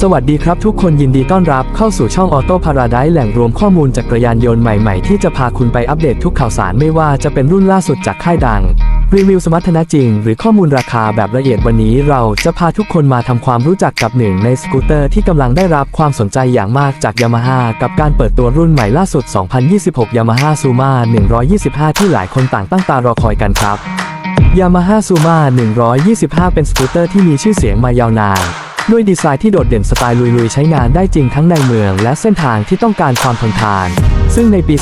สวัสดีครับทุกคนยินดีต้อนรับเข้าสู่ช่องออโต้พาราได์แหล่งรวมข้อมูลจักรยานยนต์ใหม่ๆ ที่จะพาคุณไปอัปเดตทุกข่าวสารไม่ว่าจะเป็นรุ่นล่าสุดจากค่ายดัง รีวิวสมรรถนะจริง หรือข้อมูลราคาแบบละเอียดวันนี้เราจะพาทุกคนมาทำความรู้จักกับหนึ่งในสกูตเตอร์ที่กำลังได้รับความสนใจอย่างมากจากยามาฮ่ากับการเปิดตัวรุ่นใหม่ล่าสุด 2026 Yamaha Suma 125 ที่หลายคนต่างตั้งตารอคอยกันครับ Yamaha Suma 125 เป็นสกูตเตอร์ที่มีชื่อเสียงมายาวนาน ด้วยดีไซน์ที่โดดเด่นสไตล์ลุยๆ ใช้งานได้จริงทั้งในเมือง และเส้นทางที่ต้องการความทนทาน ซึ่งในปี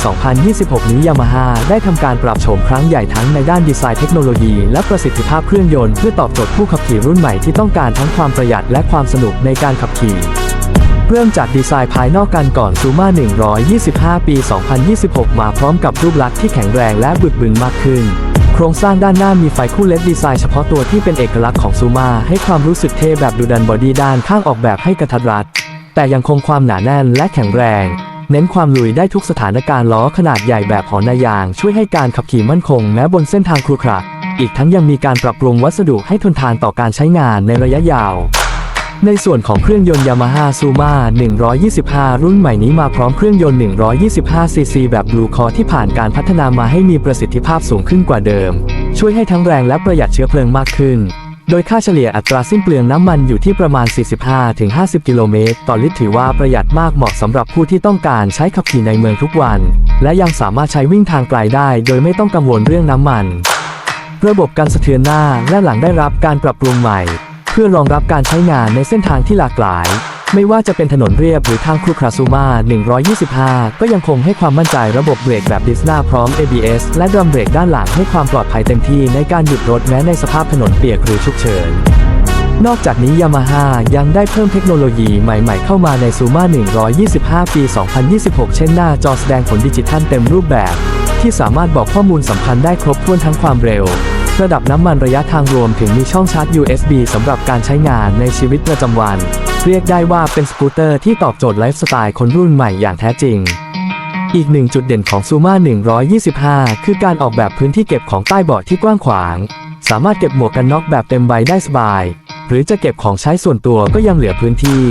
2026 นี้ Yamaha ได้ทำการปรับโฉมครั้งใหญ่ทั้งในด้านดีไซน์เทคโนโลยี และประสิทธิภาพเครื่องยนต์เพื่อตอบโจทย์ผู้ขับขี่รุ่นใหม่ที่ต้องการทั้งความประหยัดและความสนุกในการขับขี่เริ่มจากดีไซน์ภายนอกกันก่อน Suma 125 ปี 2026 มาพร้อมกับรูปลักษณ์ที่แข็งแรงและบึกบึนมากขึ้น รงสร้างด้านหน้ามีไฟคู่เลดดีไซน์เฉพาะตัวที่เป็นเอกลักษณ์ของซูมาให้ความรู้สึกเท่แบบดูดันบอดี้ด้านข้างออกแบบให้กระทัดรัด แต่ยังคงความหนาแน่นและแข็งแรง เน้นความลุยได้ทุกสถานการณ์ล้อขนาดใหญ่แบบหอนายาง ช่วยให้การขับขี่มั่นคงแม้บนเส้นทางครุขระอีกทั้งยังมีการปรับปรุงวัสดุให้ทนทานต่อการใช้งานในระยะยาว ในส่วนของเครื่องยนต์ Yamaha Suma 125 รุ่นใหม่นี้มาพร้อมเครื่องยนต์ 125cc แบบ Blue Core ที่ผ่านการพัฒนามาให้มีประสิทธิภาพสูงขึ้นกว่าเดิม ช่วยให้ทั้งแรงและประหยัดเชื้อเพลิงมากขึ้น โดยค่าเฉลี่ยอัตราสิ้นเปลืองน้ำมันอยู่ที่ประมาณ 45-50 กิโลเมตร ต่อลิตรถือว่าประหยัดมากเหมาะสำหรับผู้ที่ต้องการใช้ขับขี่ในเมืองทุกวัน และยังสามารถใช้วิ่งทางไกลได้ โดยไม่ต้องกังวลเรื่องน้ำมัน ระบบการสะเทือนหน้าและหลังได้รับการปรับปรุงใหม่ เพื่อรองรับการใช้งานในเส้นทางที่หลากหลาย ไม่ว่าจะเป็นถนนเรียบหรือทางครูคราซูมา 125 ก็ยังคงให้ความมั่นใจระบบเบรกแบบดิสนาพร้อม ABS และดรัมเบรกด้านหลังให้ความปลอดภัยเต็มที่ในการหยุดรถแม้ในสภาพถนนเปียกหรือฉุกเฉินนอกจากนี้ยามาฮ่ายังได้เพิ่มเทคโนโลยีใหม่ๆเข้ามาในซูมา125 ปี 2026 เช่นหน้าจอแสดงผลดิจิทัลเต็มรูปแบบ ที่สามารถบอกข้อมูลสำคัญได้ครบถ้วนทั้งความเร็ว ระดับน้ำมันระยะทางรวมถึงมีช่องชาร์จ USB สำหรับการใช้งานในชีวิตประจำวัน เรียกได้ว่าเป็นสกูตเตอร์ที่ตอบโจทย์ไลฟ์สไตล์คนรุ่นใหม่อย่างแท้จริง อีกหนึ่งจุดเด่นของ Suma 125 คือการออกแบบพื้นที่เก็บของใต้เบาะที่กว้างขวาง สามารถเก็บหมวกกันน็อกแบบเต็มใบได้สบาย หรือจะเก็บของใช้ส่วนตัวก็ยังเหลือพื้นที่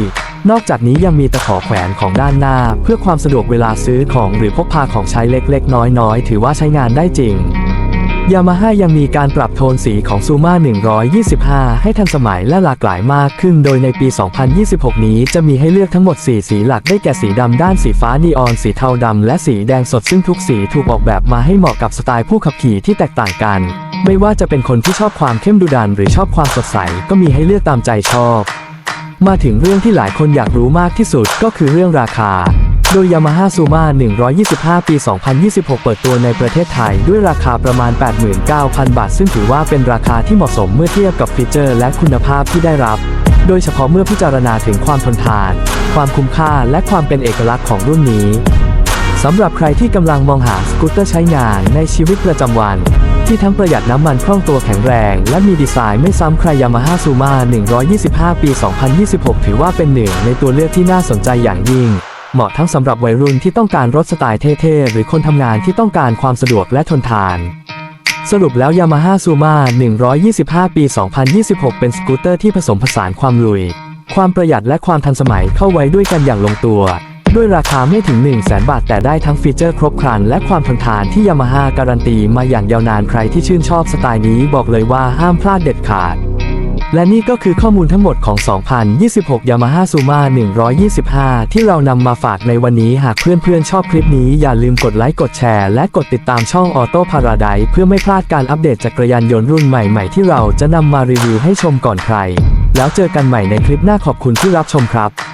นอกจากนี้ยังมีตะขอแขวนของด้านหน้า เพื่อความสะดวกเวลาซื้อของหรือพกพาของใช้เล็กๆ น้อยๆ ถือว่าใช้งานได้จริง ยามาฮ่ายังมีการปรับโทนสีของซูมา125 ให้ทันสมัยและหลากหลายมากขึ้น โดยในปี 2026 นี้จะมีให้เลือกทั้งหมด 4 สีหลักได้แก่สีดำด้านสีฟ้านีออน สีเทาดำและสีแดงสดซึ่งทุกสีถูกออกแบบมาให้เหมาะกับสไตล์ผู้ขับขี่ที่แตกต่างกัน ไม่ว่าจะเป็นคนที่ชอบความเข้มดุดันหรือชอบความสดใสก็มีให้เลือกตามใจชอบ มาถึงเรื่องที่หลายคนอยากรู้มากที่สุดก็คือเรื่องราคา โดย Yamaha Suma 125 ปี 2026 เปิดตัวในประเทศไทย ด้วยราคาประมาณ 89,000 บาท ซึ่งถือว่าเป็นราคาที่เหมาะสมเมื่อเทียบกับฟีเจอร์และคุณภาพที่ได้รับ โดยเฉพาะเมื่อพิจารณาถึงความทนทาน ความคุ้มค่า และความเป็นเอกลักษณ์ของรุ่นนี้สำหรับใครที่กำลังมองหาสกูตเตอร์ใช้งานในชีวิตประจำวัน ที่ทั้งประหยัดน้ำมันคล่องตัวแข็งแรง และมีดีไซน์ไม่ซ้ำใคร Yamaha Suma 125 ปี 2026 ถือว่าเป็นหนึ่งในตัวเลือกที่น่าสนใจอย่างยิ่ง เหมาะทั้งสำหรับวัยรุ่นที่ต้องการรถสไตล์เท่ๆ หรือคนทำงานที่ต้องการความสะดวกและทนทาน สรุปแล้ว Yamaha Suma 125 ปี 2026 เป็นสกูตเตอร์ที่ผสมผสานความลุย ความประหยัดและความทันสมัยเข้าไว้ด้วยกันอย่างลงตัว ด้วยราคาไม่ถึง 1 0 0 0 0แบาท แต่ได้ทั้งฟีเจอร์ครบครัน และความทนทานที่ Yamaha การันตีมาอย่างยาวนานใครที่ชื่นชอบสไตล์นี้บอกเลยว่าห้ามพลาดเด็ดขาด และนี่ก็คือข้อมูลทั้งหมดของ 2026 Yamaha Suma 125 ที่เรานำมาฝากในวันนี้หากเพื่อนๆ ชอบคลิปนี้อย่าลืมกดไลค์กดแชร์และกดติดตามช่อง Auto Paradise เพื่อไม่พลาดการอัปเดตจักรยานยนต์รุ่นใหม่ๆ ที่เราจะนำมารีวิวให้ชมก่อนใคร แล้วเจอกันใหม่ในคลิปหน้าขอบคุณที่รับชมครับ